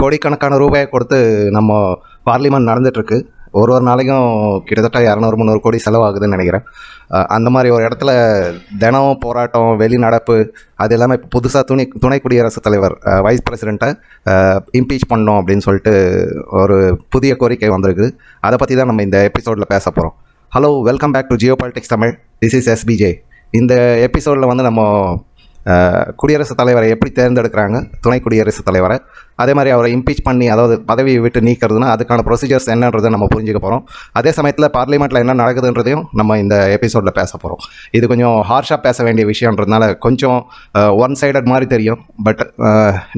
கோடிக்கணக்கான ரூபாயை கொடுத்து நம்ம பார்லிமெண்ட் நடந்துகிட்ருக்கு ஒரு ஒரு நாளைக்கும் கிட்டத்தட்ட இரநூறு முந்நூறு கோடி செலவாகுதுன்னு நினைக்கிறேன். அந்த மாதிரி ஒரு இடத்துல தினம் போராட்டம் வெளிநடப்பு அது எல்லாமே இப்போ புதுசாக துணை துணை குடியரசுத் தலைவர் வைஸ் பிரசிடெண்ட்டை இம்பீச் பண்ணோம் அப்படின்னு சொல்லிட்டு ஒரு புதிய கோரிக்கை வந்திருக்கு. அதை பற்றி தான் நம்ம இந்த எபிசோடில் பேச போகிறோம் hello welcome back to geo politics Tamil this is SPJ இந்த எபிசோடில் வந்து நம்ம குடியரசுத் தலைவரை எப்படி தேர்ந்தெடுக்கிறாங்க? துணை குடியரசுத் தலைவரை. அதே மாதிரி அவரை இம்பீச் பண்ணி அதாவது பதவியை விட்டு நீக்கிறதுனா அதுக்கான ப்ரொசீஜர்ஸ் என்னன்றதை நம்ம புரிஞ்சுக்க போகிறோம் அதே சமயத்தில் பார்லிமெண்ட்டில் என்ன நடக்குதுன்றதையும் நம்ம இந்த எபிசோடில் பேச போகிறோம் இது கொஞ்சம் ஹார்ஷாக பேச வேண்டிய விஷயன்றதுனால கொஞ்சம் ஒன் சைடட் மாதிரி தெரியும். பட்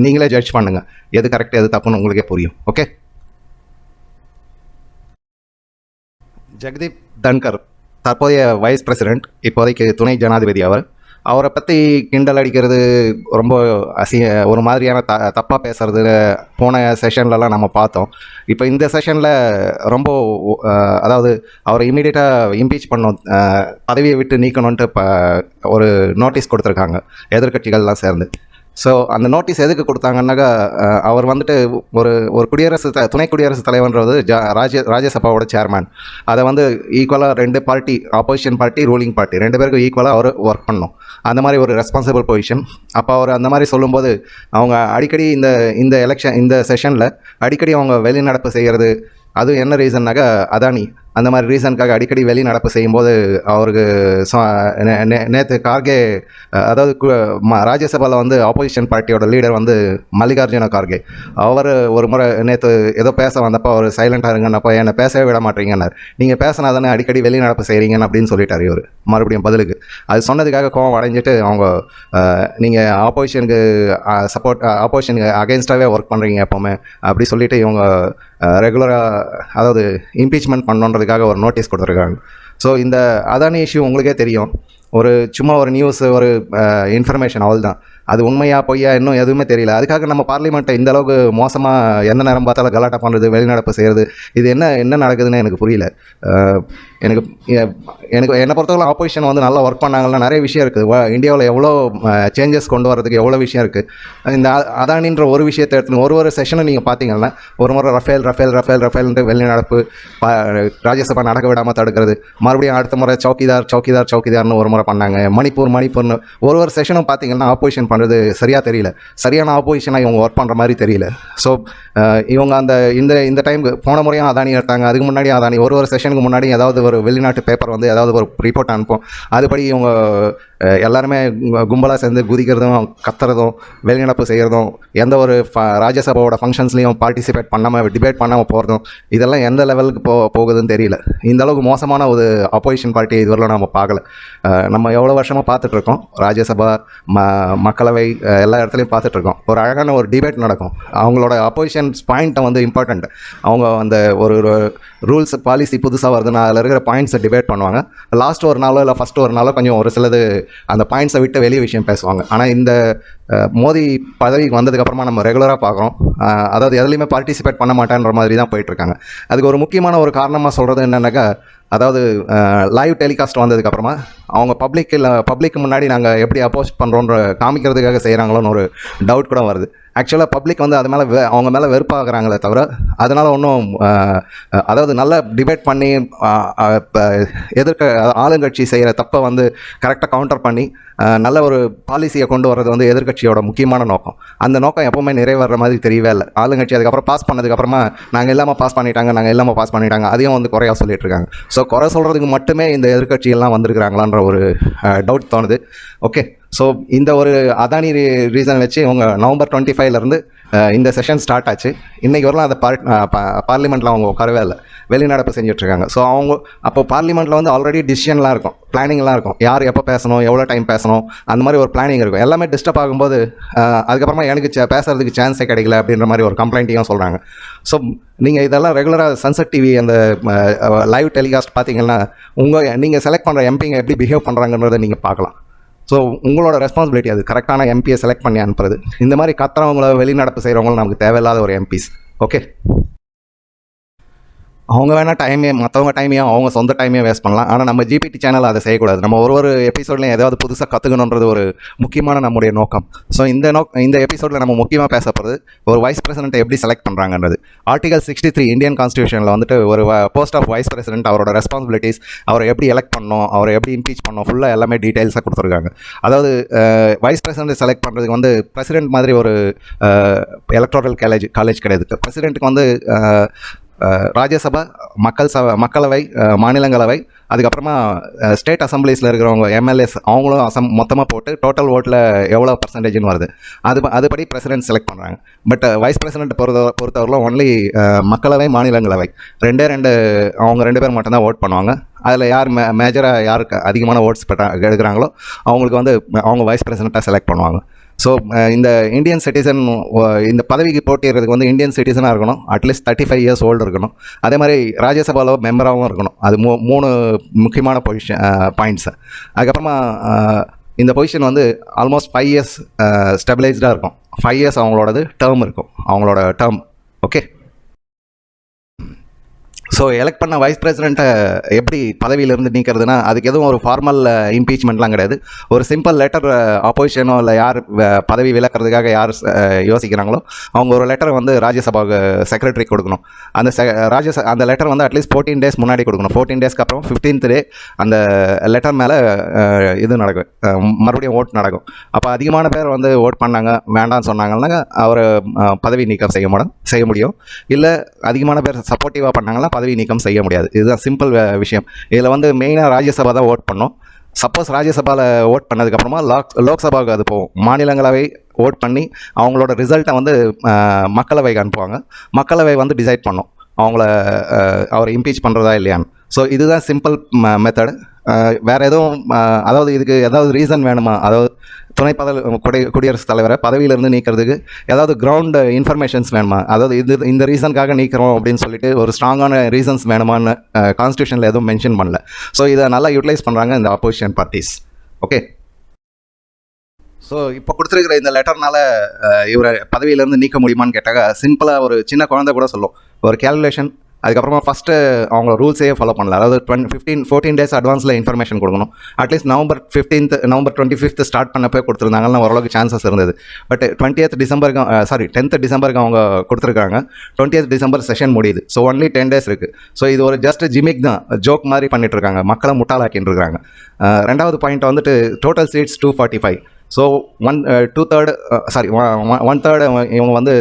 நீங்களே ஜட்ஜ் பண்ணுங்கள் எது கரெக்ட் எது தப்புன்னு உங்களுக்கே புரியும். ஓகே ஜெகதீப் தன்கர் தற்போதைய வைஸ் பிரசிடென்ட் இப்போதைக்கு துணை ஜனாதிபதி அவர். அவரை பற்றி கிண்டல் அடிக்கிறது ரொம்ப அசிய ஒரு மாதிரியான த தப்பாக பேசுறது போன செஷன்லலாம் நம்ம பார்த்தோம். இப்போ இந்த செஷனில் ரொம்ப அதாவது அவரை இமீடியட்டாக இம்பீச் பண்ணோம் பதவியை விட்டு நீக்கணுன்ட்டு இப்போ ஒரு நோட்டீஸ் கொடுத்துருக்காங்க. எதிர்க்கட்சிகள்லாம் சேர்ந்து. ஸோ அந்த நோட்டீஸ் எதுக்கு கொடுத்தாங்கன்னாக்கா அவர் வந்துட்டு ஒரு ஒரு குடியரசு த துணை குடியரசுத் தலைவன்றது ஜா ராஜ்ய ராஜ்யசபாவோட சேர்மேன் அதை வந்து ஈக்குவலாக ரெண்டு party opposition party ruling party ரெண்டு பேருக்கும் ஈக்குவலாக அவர் ஒர்க் பண்ணும். அந்த மாதிரி ஒரு ரெஸ்பான்சிபிள் பொசிஷன் அப்போ அவர் அந்த மாதிரி சொல்லும்போது அவங்க அடிக்கடி இந்த இந்த எலெக்ஷன் இந்த செஷனில் அடிக்கடி அவங்க வெளிநடப்பு செய்கிறது அது என்ன ரீசன்னாக்கா அதானி அந்த மாதிரி ரீசனுக்காக அடிக்கடி வெளி நடப்பு செய்யும்போது அவருக்கு நேற்று கார்கே அதாவது ராஜ்யசபாவில் வந்து ஆப்போசிஷன் பார்ட்டியோட லீடர் வந்து மல்லிகார்ஜுன கார்கே. அவர் ஒரு முறை நேற்று ஏதோ பேச வந்தப்போ அவர் சைலண்டாக இருங்கன்னப்போ என்னை பேசவே விட மாட்டீங்கன்னார். நீங்கள் பேசினா தானே அடிக்கடி வெளி நடப்பு செய்கிறீங்கன்னு அப்படின்னு சொல்லிட்டார் இவர். மறுபடியும் பதிலுக்கு. அது சொன்னதுக்காக கோவம் அடைஞ்சிட்டு அவங்க நீங்கள் ஆப்போசிஷனுக்கு சப்போர்ட் ஆப்போசிஷனுக்கு அகேன்ஸ்டாகவே ஒர்க் பண்ணுறீங்க எப்போவுமே அப்படி சொல்லிட்டு இவங்க ரெகுலராக அதாவது இம்பீச்மெண்ட் பண்ணுறதுக்காக ஒரு நோட்டீஸ் கொடுத்துருக்காங்க. ஸோ இந்த அதானி இஷ்யூ உங்களுக்கே தெரியும். ஒரு சும்மா ஒரு நியூஸ் ஒரு இன்ஃபர்மேஷன் அவள் தான் அது உண்மையா பொய்யா இன்னும் எதுவுமே தெரியல. அதுக்காக நம்ம பார்லிமெண்ட்டை இந்த அளவுக்கு மோசமாக எந்த நேரம் பார்த்தாலும் கலாட்டா பண்ணுறது வெளிநடப்பு செய்கிறது இது என்ன என்ன நடக்குதுன்னு எனக்கு புரியல. எனக்கு எனக்கு என்னை பொறுத்தவரை ஆப்போசிஷன் வந்து நல்லா ஒர்க் பண்ணாங்கன்னா நிறைய விஷயம் இருக்குது. இந்தியாவில் எவ்வளோ சேஞ்சஸ் கொண்டு வரதுக்கு எவ்வளோ விஷயம் இருக்குது இந்த அதானின்ற ஒரு விஷயத்தை எடுத்து ஒரு ஒரு செஷனை நீங்கள் பார்த்தீங்கன்னா ஒரு முறை ரஃபேல் ரஃபேல் ரஃபேல் ரஃபேல்ன்ட்டு வெளிநடப்பு ப- ராஜ்யசபா நடக்க விடாமல் தடுக்கிறது. மறுபடியும் அடுத்த முறை சௌக்கிதார் சௌக்கிதார் சௌக்கிதார்னு ஒரு முறை பண்ணாங்க. மணிப்பூர் மணிப்பூர்னு ஒரு ஒரு செஷனும் பார்த்தீங்கன்னா ஆப்போசிஷன் பண்ணுறது சரியாக தெரியல. சரியான ஆப்போசிஷனாக இவங்க ஒர்க் பண்ணுற மாதிரி தெரியல. ஸோ இவங்க அந்த இந்த இந்த டைமுக்கு போன முறையும் அதானி எடுத்தாங்க. அதுக்கு முன்னாடி அதானி ஒரு ஒரு செஷனுக்கு முன்னாடி ஏதாவது ஒரு வெளிநாட்டு பேப்பர் வந்து ஏதாவது ஒரு ரிப்போர்ட் அனுப்பும். அதுபடி இவங்க எல்லாருமே கும்பலாக சேர்ந்து குதிக்கிறதும் கத்துறதும் வெளிநடப்பு செய்கிறதும் எந்த ஒரு ஃப ராஜ்யசபாவோட ஃபங்க்ஷன்ஸ்லையும் பார்ட்டிசிபேட் பண்ணாமல் டிபேட் பண்ணாமல் போகிறதும் இதெல்லாம் எந்த லெவலுக்கு போ போகுதுன்னு தெரியல. இந்த அளவுக்கு மோசமான ஒரு அப்போசிஷன் பார்ட்டி இதுவரையிலும் நம்ம பார்க்கல. நம்ம எவ்வளோ வருஷமாக பார்த்துட்ருக்கோம் ராஜ்யசபா ம மக்களவை எல்லா இடத்துலையும் பார்த்துட்ருக்கோம் ஒரு அழகான ஒரு டிபேட் நடக்கும். அவங்களோட அப்போசிஷன்ஸ் பாயிண்ட்டை வந்து இம்பார்ட்டண்ட் அவங்க அந்த ஒரு ரூல்ஸ் பாலிசி புதுசாக வருதுன்னா அதில் இருக்கிற பாயிண்ட்ஸை டிபேட் பண்ணுவாங்க. லாஸ்ட் ஒரு நாளோ இல்லை ஃபஸ்ட் ஒரு நாளோ கொஞ்சம் ஒரு சிலது அந்த பாயிண்ட்ஸை விட்டு வெளியே விஷயம் பேசுவாங்க. ஆனால் இந்த மோதி மோடி பதவிக்கு வந்ததுக்கப்புறமா நம்ம ரெகுலராக பார்க்குறோம். அதாவது எதுலேயுமே பார்ட்டிசிபேட் பண்ண மாட்டேன்ற மாதிரி தான் போயிட்டுருக்காங்க. அதுக்கு ஒரு முக்கியமான ஒரு காரணமாக சொல்கிறது என்னென்னாக்கா அதாவது லைவ் டெலிகாஸ்ட் வந்ததுக்கப்புறமா அவங்க பப்ளிக் இல்லை பப்ளிக் முன்னாடி நாங்கள் எப்படி அப்போஸ் பண்ணுறோன்ற காமிக்கிறதுக்காக செய்கிறாங்களோன்னு ஒரு டவுட் கூட வருது. ஆக்சுவலாக பப்ளிக் வந்து அது மேலே வெ அவங்க மேலே வெறுப்பாகிறாங்களே தவிர அதனால் ஒன்றும் அதாவது நல்லா டிபேட் பண்ணி எதிர்க்க ஆளுங்கட்சி செய்கிற தப்பை வந்து கரெக்டாக கவுண்டர் பண்ணி நல்ல ஒரு பாலிசியை கொண்டு வர்றது வந்து ஆளுங்கட்சியோட முக்கியமான நோக்கம். அந்த நோக்கம் எப்பவுமே நிறைவேற மாதிரி தெரியவே இல்லை. ஆளுங்கட்சி அதுக்கப்புறம் பாஸ் பண்ணதுக்கப்புறமா நாங்கள் இல்லாமல் பாஸ் பண்ணிட்டாங்க நாங்கள் இல்லாமல் பாஸ் பண்ணிட்டாங்க அதையும் வந்து குறையா சொல்லிட்டு இருக்காங்க. ஸோ குறை சொல்கிறதுக்கு மட்டுமே இந்த எதிர்க்கட்சியெல்லாம் வந்திருக்கிறாங்களான்ற ஒரு டவுட் தோணுது. ஓகே ஸோ இந்த ஒரு அதானி ரீசன் வச்சு இவங்க நவம்பர் டுவெண்ட்டி ஃபைவ்லேருந்து இந்த செஷன் ஸ்டார்ட் ஆச்சு. இன்றைக்கி வரலாம் அதை பார்ட் பார்லிமெண்ட்டில் அவங்க உட்காரவே இல்லை. வெளிநடப்பு செஞ்சுட்ருக்காங்க. ஸோ அவங்க அப்போ பார்லிமெண்ட்டில் வந்து ஆல்ரெடி டிசிஷன்லாம் இருக்கும். பிளானிங்லாம் இருக்கும். யார் எப்போ பேசணும் எவ்வளோ டைம் பேசணும் அந்த மாதிரி ஒரு பிளானிங் இருக்கும். எல்லாமே டிஸ்டர்ப் ஆகும்போது அதுக்கப்புறமா எனக்கு சே- பேசுறதுக்கு சான்ஸே கிடைக்கல அப்படின்ற மாதிரி ஒரு கம்ப்ளைண்ட்டையும் சொல்கிறாங்க ஸோ நீங்கள் இதெல்லாம் ரெகுலராக சன்செட் டிவி அந்த லைவ் டெலிகாஸ்ட் பார்த்தீங்கன்னா உங்கள் நீங்கள் செலக்ட் பண்ணுற எம்பிங்க எப்படி பிஹேவ் பண்ணுறாங்கன்றதை நீங்கள் பார்க்கலாம். ஸோ உங்களோட ரெஸ்பான்சிபிலிட்டி அது. கரெக்டான எம்பியை செலக்ட் பண்ணி அனுப்புறது. இந்த மாதிரி கத்துறவங்கள வெளிநடப்பு செய்கிறவங்களும் நமக்கு தேவையில்லாத ஒரு எம்பிஸ் ஓகே அவங்க வேணால் டைமே மற்றவங்க டைமையும் அவங்க சொந்த டைமையும் வேஸ்ட் பண்ணலாம். ஆனால் நம்ம ஜிபிடி சேனல் அதை செய்யக்கூடாது. நம்ம ஒரு ஒரு எபிசோட்லையும் ஏதாவது புதுசாக கற்றுக்கணுன்றது ஒரு முக்கியமான நம்முடைய நோக்கம். ஸோ இந்த நோக் இந்த எபிசோடில் நம்ம முக்கியமாக பேச போகிறது ஒரு வைஸ் பிரசிடென்ட்டை எப்படி செலக்ட் பண்ணுறாங்கன்றது ஆர்டிகல் சிக்ஸ்டி த்ரீ இந்தியன் கான்ஸ்டியூஷனில் வந்துட்டு ஒரு போஸ்ட் ஆஃப் வைஸ் பிரசிடென்ட் அவரோட ரெஸ்பான்சிபிலிட்டிஸ் அவரை எப்படி எலெக்ட் பண்ணணும் அவரை எப்படி இம்பீச் பண்ணணும் ஃபுல்லாக எல்லாமே டீட்டெயில்ஸாக கொடுத்துருக்காங்க. அதாவது வைஸ் பிரசிடென்ட் செலக்ட் பண்ணுறதுக்கு வந்து பிரசிடென்ட் மாதிரி ஒரு எலக்ட்ரல் காலேஜ் காலேஜ் கிடையாது. பிரசிடென்ட்டுக்கு வந்து ராஜ்யசபா மக்கள் சபை மக்களவை மாநிலங்களவை அதுக்கப்புறமா ஸ்டேட் அசம்பிளிஸில் இருக்கிறவங்க எம்எல்ஏஸ் அவங்களும் அசம் மொத்தமாக போட்டு டோட்டல் ஓட்டில் எவ்வளோ பர்சன்டேஜ்னு வருது. அது அதுபடி பிரசிடென்ட் செலக்ட் பண்ணுறாங்க பட் வைஸ் பிரசிடென்ட் பொறுத்த பொறுத்தவரையிலும் ஒன்லி மக்களவை மாநிலங்களவை. ரெண்டே ரெண்டு அவங்க ரெண்டு பேர் மட்டும்தான் ஓட் பண்ணுவாங்க. அதில் யார் மே மேஜராக யாருக்கு அதிகமான ஓட்ஸ் பெற்ற எடுக்கிறாங்களோ அவங்களுக்கு வந்து அவங்க வைஸ் பிரசிடெண்ட்டாக செலக்ட் பண்ணுவாங்க. ஸோ uh, இந்த இந்தியன் சிட்டிசன் uh, இந்த பதவிக்கு போட்டிடுறதுக்கு வந்து இந்தியன் சிட்டிசனாக இருக்கணும். At least thirty five years old இருக்கணும். அதே மாதிரி ராஜ்யசபாவில் மெம்பராகவும் இருக்கணும். அது மூ மூணு முக்கியமான பொசிஷன் பாயிண்ட்ஸு uh, அதுக்கப்புறமா இந்த பொசிஷன் வந்து ஆல்மோஸ்ட் ஃபைவ் இயர்ஸ் ஸ்டெபிலைஸ்டாக இருக்கும். ஃபைவ் இயர்ஸ் அவங்களோடது டேர்ம் இருக்கும். அவங்களோட டேர்ம் ஓகே ஸோ எலெக்ட் பண்ண வைஸ் பிரசிடென்ட்டை எப்படி பதவியிலேருந்து நீக்கிறதுனா அதுக்கு எதுவும் ஒரு ஃபார்மல் இம்பீச்மெண்ட்லாம் கிடையாது. ஒரு சிம்பிள் லெட்டர் ஆப்போசிஷனோ இல்லை யார் பதவி விலக்கிறதுக்காக யார் யோசிக்கிறாங்களோ அவங்க ஒரு லெட்டர் வந்து ராஜ்யசபாவுக்கு செக்ரட்டரி கொடுக்கணும். அந்த செ ராஜ்யச அந்த லெட்டர் வந்து அட்லீஸ்ட் ஃபோர்டீன் டேஸ் முன்னாடி கொடுக்கணும். ஃபோர்டீன் டேஸ்க்கு அப்புறம் ஃபிஃப்டீன்த் டே அந்த லெட்டர் மேலே இது நடக்கும். மறுபடியும் ஓட் நடக்கும். அப்போ அதிகமான பேர் வந்து ஓட் பண்ணாங்க வேண்டாம்னு சொன்னாங்கன்னா அவர் பதவி நீக்கம் செய்ய முடியும் செய்ய முடியும். இல்லை அதிகமான பேர் சப்போர்ட்டிவாக பண்ணாங்கன்னா பதவி நீக்கம் செய்ய முடியாது. இதுதான் சிம்பிள் விஷயம். இதில் வந்து மெயினாக ராஜ்யசபா தான் ஓட் பண்ணோம். சப்போஸ் ராஜ்யசபாவில் ஓட் பண்ணதுக்கப்புறமா லாக் லோக்சபாவுக்கு அது போகும். மாநிலங்களவை ஓட் பண்ணி அவங்களோட ரிசல்ட்டை வந்து மக்களவைக்கு அனுப்புவாங்க. மக்களவை வந்து டிசைட் பண்ணும். அவங்கள அவரை இம்பீச் பண்ணுறதா இல்லையான்னு. ஸோ இதுதான் சிம்பிள் மெத்தடு வேறு எதுவும் அதாவது இதுக்கு ஏதாவது ரீசன் வேணுமா? அதாவது துணை பதவி குடி குடியரசுத் தலைவரை பதவியிலிருந்து நீக்கிறதுக்கு ஏதாவது கிரவுண்ட் இன்ஃபர்மேஷன்ஸ் வேணுமா? அதாவது இது இந்த ரீசனுக்காக நீக்கிறோம் அப்படின்னு சொல்லிட்டு ஒரு ஸ்ட்ராங்கான ரீசன்ஸ் வேணுமான்னு கான்ஸ்டியூஷனில் எதுவும் மென்ஷன் பண்ணல. ஸோ இதை நல்லா யூட்டிலைஸ் பண்ணுறாங்க இந்த ஆப்போசிஷன் பார்ட்டிஸ் ஓகே ஸோ இப்போ கொடுத்துருக்கிற இந்த லெட்டர்னால இவரை பதவியிலேருந்து நீக்க முடியுமான்னு கேட்டாக்க சிம்பிளாக ஒரு சின்ன குழந்தை கூட சொல்லும். ஒரு கேல்குலேஷன் அதுக்கப்புறமா ஃபஸ்ட்டு அவங்க ரூல்ஸே ஃபாலோ பண்ணல. அதாவது டுவெண்ட் ஃபிஃப்டீன் ஃபோர்டீன் டேஸ் அட்வான்ஸில் இன்ஃபர்மேஷன் கொடுக்கணும். At least November fifteenth November twenty fifth start பண்ணப்போ கொடுத்துருந்தாங்கன்னா ஓரளவுக்கு சான்சஸ் இருந்தது. பட் டுவெண்ட்டியத் டிசம்பருக்கு சாரி டென்த் டிசம்பருக்கு அவங்க கொடுத்துருக்காங்க. டுவெண்ட்டியத் டிசம்பர் செஷன் முடியுது. ஸோ ஒன்லி டென் டேஸ் இருக்குது ஸோ இது ஒரு ஜஸ்ட் ஜிமிக் தான். ஜோக் மாதிரி பண்ணிட்டு இருக்காங்க. மக்களை முட்டாளாக்கிட்டு இருக்காங்க. ரெண்டாவது பாயிண்ட் வந்துட்டு total seats two forty five so one two third sorry one third இவங்க வந்து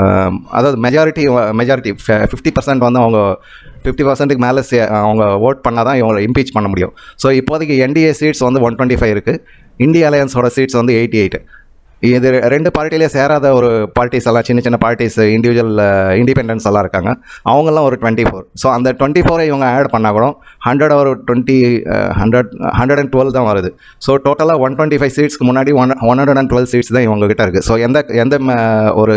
um, அதாவது மெஜாரிட்டி மெஜாரிட்டி ஃபிஃப்டி பர்சன்ட் வந்து அவங்க ஃபிஃப்டி பர்சன்ட்டுக்கு மேலே சே அவங்க ஓட் பண்ணால் தான் இவங்களை இம்பீச் பண்ண முடியும். ஸோ இப்போதைக்கு என்டிஏ சீட்ஸ் வந்து ஒன் டுவெண்ட்டி ஃபைவ் இருக்குது இந்திய அலையன்ஸோட சீட்ஸ் வந்து எயிட்டி எயிட் இது ரெண்டு பார்ட்டிலே சேராத ஒரு பார்ட்டிஸ் எல்லாம் சின்ன சின்ன பார்ட்டிஸ் இண்டிவிஜுவல் இண்டிபெண்டன்ஸ் எல்லாம் இருக்காங்க. அவங்கெல்லாம் ஒரு டுவெண்ட்டி ஃபோர் ஸோ அந்த டுவெண்ட்டி ஃபோரை இவங்க ஆட் பண்ணால் கூட ஹண்ட்ரட் ஒரு twenty hundred hundred and twelve தான் வருது. ஸோ டோட்டலாக ஒன் டுவெண்ட்டி ஃபைவ் சீட்ஸ்க்கு முன்னாடி one one hundred and twelve seats தான் இவங்ககிட்ட இருக்குது ஸோ எந்த எந்த ஒரு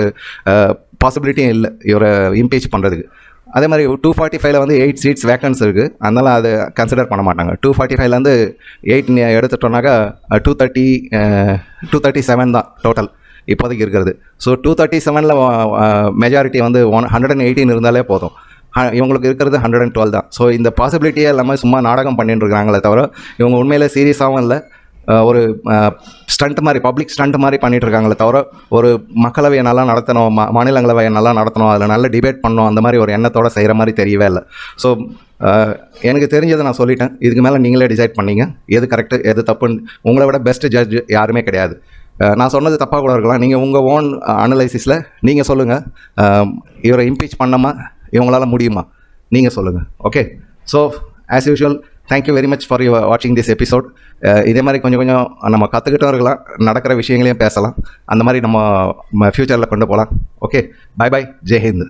uh, பாசிபிலிட்டியும் இல்லை. இவரை இம்பீச் பண்ணுறதுக்கு அதே மாதிரி டூ ஃபார்ட்டி ஃபைவ்ல வந்து எயிட் சீட்ஸ் வேக்கன்ஸ் இருக்குது அதனால் அதை கன்சிடர் பண்ண மாட்டாங்க. டூ ஃபார்ட்டி ஃபைவ்லேருந்து eight எடுத்துட்டோம்னாக்கா two thirty two thirty seven தான் டோட்டல் இப்போதைக்கு இருக்கிறது. ஸோ டூ தேர்ட்டி செவனில் மெஜாரிட்டி வந்து ஒன் ஹண்ட்ரட் அண்ட் எயிட்டீன் இருந்தாலே போதும். இவங்களுக்கு இருக்கிறது ஹண்ட்ரட் அண்ட் டுவெல் தான். ஸோ இந்த பாசிபிலிட்டியே இல்லாமல் சும்மா நாடகம் பண்ணிட்டு இருக்காங்களே தவிர இவங்க உண்மையிலே சீரியஸாகவும் இல்லை. ஒரு ஸ்டண்ட் மாதிரி பப்ளிக் ஸ்டண்ட் மாதிரி பண்ணிட்டு இருக்காங்களே தவிர ஒரு மக்களவையை நல்லா நடத்தணும் மா மாநிலங்களவையை நல்லா நடத்தணும் அதில் நல்ல டிபேட் பண்ணணும் அந்த மாதிரி ஒரு எண்ணத்தோடு செய்கிற மாதிரி தெரியவே இல்லை. ஸோ எனக்கு தெரிஞ்சதை நான் சொல்லிட்டேன். இதுக்கு மேலே நீங்களே டிசைட் பண்ணீங்க. எது கரெக்டு எது தப்புன்னு. உங்களை விட பெஸ்ட் ஜட்ஜ் யாருமே கிடையாது. நான் சொன்னது தப்பாக கூட இருக்கலாம். நீங்கள் உங்கள் ஓன் அனலைசிஸில் நீங்கள் சொல்லுங்கள் இவரை இம்பீச் பண்ணாமா இவங்களால் முடியுமா? நீங்கள் சொல்லுங்கள் okay so as usual thank you very much for your வாட்சிங் திஸ் எபிசோட் இதே மாதிரி கொஞ்சம் கொஞ்சம் நம்ம கற்றுக்கிட்டும் இருக்கலாம் நடக்கிற விஷயங்களையும் பேசலாம். அந்த மாதிரி நம்ம ஃப்யூச்சரில் கொண்டு போகலாம். Okay bye bye Jai Hind